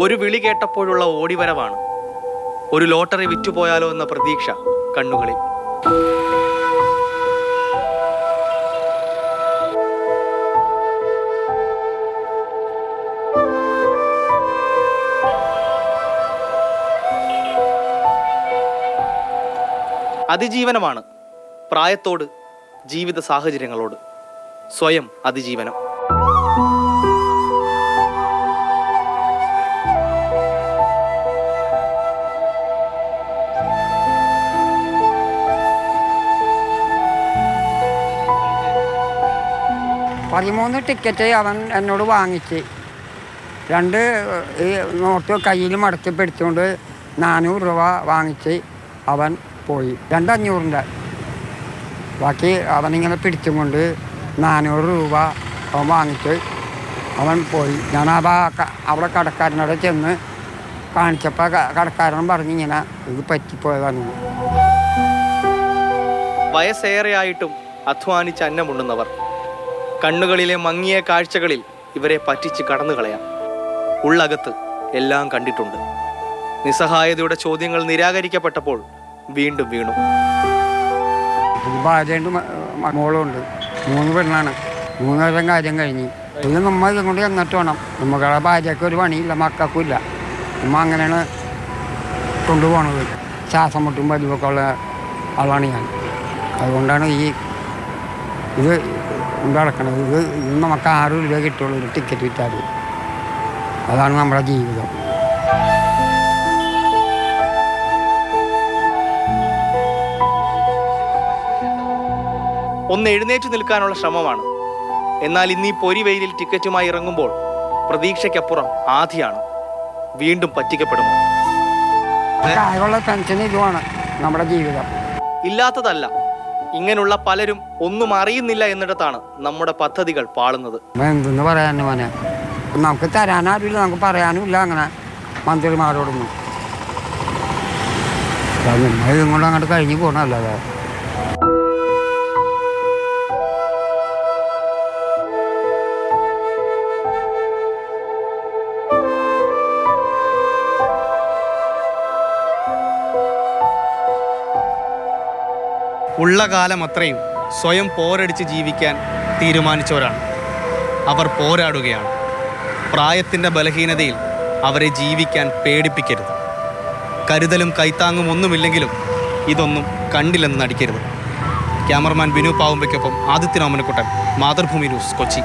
ഒരു വിളി കേട്ടപ്പോഴുള്ള ഓടിവരവാണ്. ഒരു ലോട്ടറി വിറ്റുപോയാലോ എന്ന പ്രതീക്ഷ കണ്ണുകളിൽ. അതിജീവനമാണ് പ്രായത്തോട് ജീവിത സാഹചര്യങ്ങളോട്. സ്വയം അതിജീവനം. പതിമൂന്ന് ടിക്കറ്റ് അവൻ എന്നോട് വാങ്ങിച്ച്. രണ്ട് ഈ നോട്ട് കയ്യിൽ മടക്കി നാനൂറ് രൂപ വാങ്ങിച്ച് അവൻ പോയി. രണ്ടഞ്ഞൂറിന്റെ ബാക്കി അവനിങ്ങനെ പിടിച്ചും കൊണ്ട് നാനൂറ് രൂപ അവൻ വാങ്ങിച്ച് അവൻ പോയി. ഞാൻ ആ അവിടെ കടക്കാരനോട് ചെന്ന് കാണിച്ചപ്പോൾ കടക്കാരൻ പറഞ്ഞിങ്ങനെ ഇത് പറ്റിപ്പോയതാണ്. വയസ്സേറെയായിട്ടും അധ്വാനിച്ച് അന്നമുണ്ണുന്നവർ. കണ്ണുകളിലെ മങ്ങിയ കാഴ്ചകളിൽ ഇവരെ പറ്റിച്ച് കടന്നു കളയാം. ഉള്ളകത്ത് എല്ലാം കണ്ടിട്ടുണ്ട്. നിസ്സഹായതയുടെ ചോദ്യങ്ങൾ നിരാകരിക്കപ്പെട്ടപ്പോൾ വീണ്ടും വീണു. ഭാര്യയുണ്ട് മോളുണ്ട്. മൂന്ന് പെണ്ണാണ്. മൂന്ന് പേരും കാര്യം കഴിഞ്ഞ്. പിന്നെ നമ്മൾ ഇതും കൊണ്ട് ചെന്നിട്ട് വേണം. നമുക്കുള്ള ഭാര്യയ്ക്ക് ഒരു പണിയില്ല മക്കൾക്കും ഇല്ല. നമ്മ അങ്ങനെയാണ് കൊണ്ടുപോകണത് ശ്വാസം മുട്ടും വലിവൊക്കെ ഉള്ള ആളാണ് ഞാൻ. അതുകൊണ്ടാണ് ഈ ഇത് കൊണ്ട് നടക്കണത് ഇത് ഇന്ന് നമുക്ക് ആറ് രൂപ കിട്ടുള്ളൂ ഒരു ടിക്കറ്റ് വിറ്റാൽ. അതാണ് നമ്മുടെ ജീവിതം. ഒന്ന് എഴുന്നേറ്റ് നിൽക്കാനുള്ള ശ്രമമാണ്. എന്നാൽ ഇന്ന് ഈ പൊരി വെയിലിൽ ടിക്കറ്റുമായി ഇറങ്ങുമ്പോൾ പ്രതീക്ഷയ്ക്കപ്പുറം ആധിയാണ്. വീണ്ടും പെൻഷൻ ഇതുമാണ് നമ്മുടെ ജീവിതം. ഇല്ലാത്തതല്ല. ഇങ്ങനെയുള്ള പലരും ഒന്നും അറിയുന്നില്ല എന്നിടത്താണ് നമ്മുടെ പദ്ധതികൾ പാളുന്നത്. നമുക്ക് തരാനാരുമില്ല നമുക്ക് പറയാനും ഇല്ല അങ്ങനെ മന്ത്രിമാരോടൊന്നും. കൊണ്ട് അങ്ങോട്ട് കഴിഞ്ഞു പോകണമല്ലാതെ ഉള്ള കാലം അത്രയും സ്വയം പോരടിച്ച് ജീവിക്കാൻ തീരുമാനിച്ചവരാണ്. അവർ പോരാടുകയാണ്. പ്രായത്തിന്റെ ബലഹീനതയിൽ അവരെ ജീവിക്കാൻ പേടിപ്പിക്കരുത്. കരുതലും കൈത്താങ്ങും ഒന്നുമില്ലെങ്കിലും ഇതൊന്നും കണ്ടില്ലെന്ന് നടിക്കരുത്. ക്യാമറമാൻ ബിനു പാവുമ്പയ്ക്കൊപ്പം ആദിത്യനോമനക്കുട്ടൻ മാതൃഭൂമി ന്യൂസ് കൊച്ചി.